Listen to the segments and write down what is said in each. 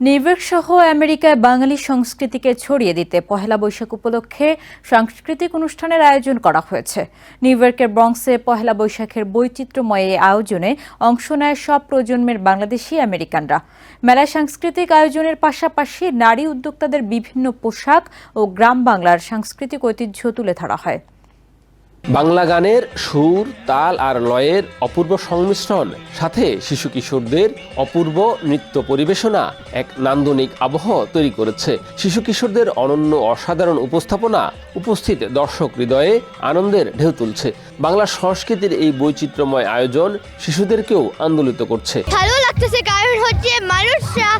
New York সহ আমেরিকায় বাঙালি সংস্কৃতিকে ছড়িয়ে দিতে পহেলা বৈশাখ উপলক্ষে সাংস্কৃতিক অনুষ্ঠানের আয়োজন করা হয়েছে। নিউইয়র্কের ব্রঙ্কসে পহেলা বৈশাখের বৈচিত্র্যময় এই আয়োজনে অংশ নেয় সব প্রজন্মের বাংলাদেশি আমেরিকানরা। মেলায় সাংস্কৃতিক আয়োজনের পাশাপাশি নারী উদ্যোক্তাদের বিভিন্ন পোশাক ও গ্রাম বাংলার সাংস্কৃতিক ঐতিহ্য তুলে ধরা হয়। বাংলা গানের সুর তাল আর লয়ের অপূর্ব সংমিশ্রণ সাথে শিশু কিশোরদের অপূর্ব নৃত্য পরিবেশনা এক নান্দনিক আবহ তৈরি করেছে। শিশু কিশোরদের অনন্য অসাধারণ উপস্থাপনা উপস্থিত দর্শক হৃদয়ে আনন্দের ঢেউ তুলছে। বাংলা সংস্কৃতির এই বৈচিত্র্যময় আয়োজন শিশুদেরকেও আন্দোলিত করছে। ভালো লাগতেছে কারণ হচ্ছে মানুষরা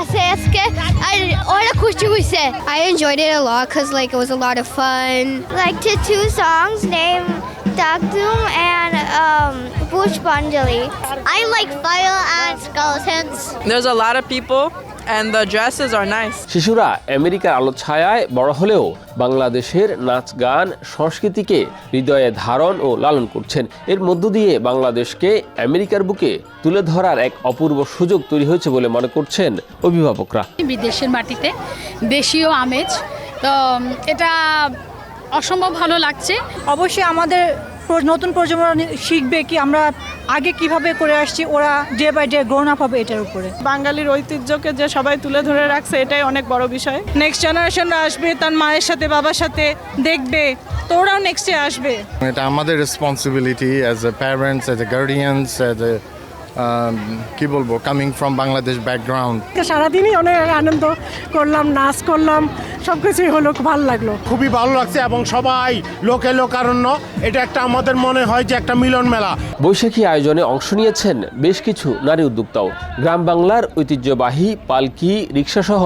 আছে আজকে আর ওরা খুশি হয়েছে I enjoyed it a lot because like it was a lot of fun. like to two songs named Dagdum and um, Pushpanjali. I like fire and skeletons. There's a lot of people and the dresses are nice. শিশুরা আমেরিকার আলো ছায়ায় বড় হলেও বাংলাদেশের নাচ গান সংস্কৃতিকে হৃদয়ে ধারণ ও লালন করছেন এর মধ্য দিয়ে বাংলাদেশকে আমেরিকার বুকে তুলে ধরার এক অপূর্ব সুযোগ তৈরি হয়েছে বলে মনে করছেন অভিভাবকরা বিদেশের মাটিতে দেশীয় আমেজ তো এটা অসম্ভব ভালো লাগছে। অবশ্যই আমাদের নতুন প্রজন্ম শিখবে কি আমরা আগে কীভাবে করে আসছি ওরা day by day grown up হবে এটার উপরে। বাঙালির ঐতিহ্যকে যে সবাই তুলে ধরে রাখছে এটাই অনেক বড় বিষয়। নেক্সট জেনারেশনরা আসবে তার মায়ের সাথে বাবার সাথে দেখবে তো ওরাও নেক্সটে আসবে। এটা আমাদের responsibility as a parents as a guardians as a কি বলব কামিং ফ্রম বাংলাদেশ ব্যাকগ্রাউন্ড সারাদিনই অনেক আনন্দ করলাম নাচ করলাম সব কিছুই হলো খুব ভালো লাগল। খুবই ভালো লাগছে এবং সবাই লোকে লোকারণ্য এটা একটা আমাদের মনে হয় যে একটা মিলন মেলা। বৈশাখী আয়োজনে অংশ নিয়েছেন বেশ কিছু নারী উদ্যোক্তাও। গ্রাম বাংলার ঐতিহ্যবাহী পালকি রিক্সাসহ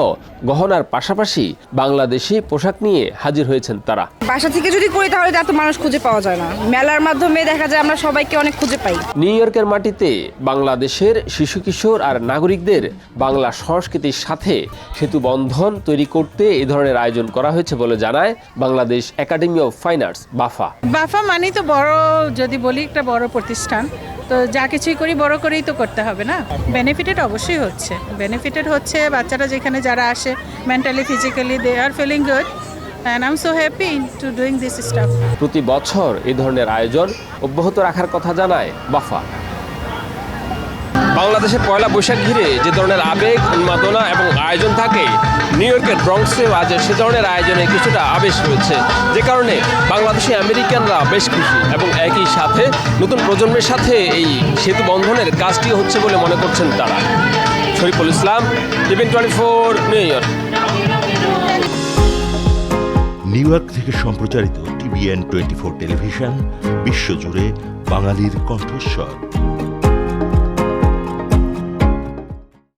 গহনার পাশাপাশি বাংলাদেশি পোশাক নিয়ে হাজির হয়েছেন তারা। বাসা থেকে যদি করি তাহলে এত মানুষ খুঁজে পাওয়া যায় না। মেলার মাধ্যমে দেখা যায় আমরা সবাইকে অনেক খুঁজে পাই। নিউ ইয়র্কের মাটিতে বাংলাদেশের শিশু কিশোর আর নাগরিকদের বাংলা সংস্কৃতির সাথে সেতু বন্ধন তৈরি করতে এ ধরনের আয়োজন করা হয়েছে বলে জানায় Bangladesh academy of fine arts BAFA. BAFA মানে তো বড়, যদি বলি একটা বড় প্রতিষ্ঠান। তো যা কিছুই করি বড় করেই তো করতে হবে না? বেনিফিটেড অবশ্যই হচ্ছে। বেনিফিটেড হচ্ছে বাচ্চারা যেখানে যারা আসে mentally physically they are feeling good and I so happy to doing this stuff প্রতি বছর এই ধরনের আয়োজন অব্যাহত রাখার কথা জানায় বাফা। বাংলাদেশের পয়লা বৈশাখ ঘিরে যে ধরনের আবেগ, উন্মাদনা এবং আয়োজন থাকে নিউ ইয়র্কের ব্রঙ্কসেও আজ সে ধরনের আয়োজনে কিছুটা আবেশ রয়েছে। যে কারণে বাংলাদেশি আমেরিকানরা বেশ খুশি এবং একই সাথে নতুন প্রজন্মের সাথে এই সেতু বন্ধনের কাজটি হচ্ছে বলে মনে করছেন তারা। Shariful Islam TVN twenty four New York New York থেকে সম্প্রচারিত টিভিএন টোয়েন্টি ফোর টেলিভিশন বিশ্বজুড়ে বাঙালির কণ্ঠস্বর।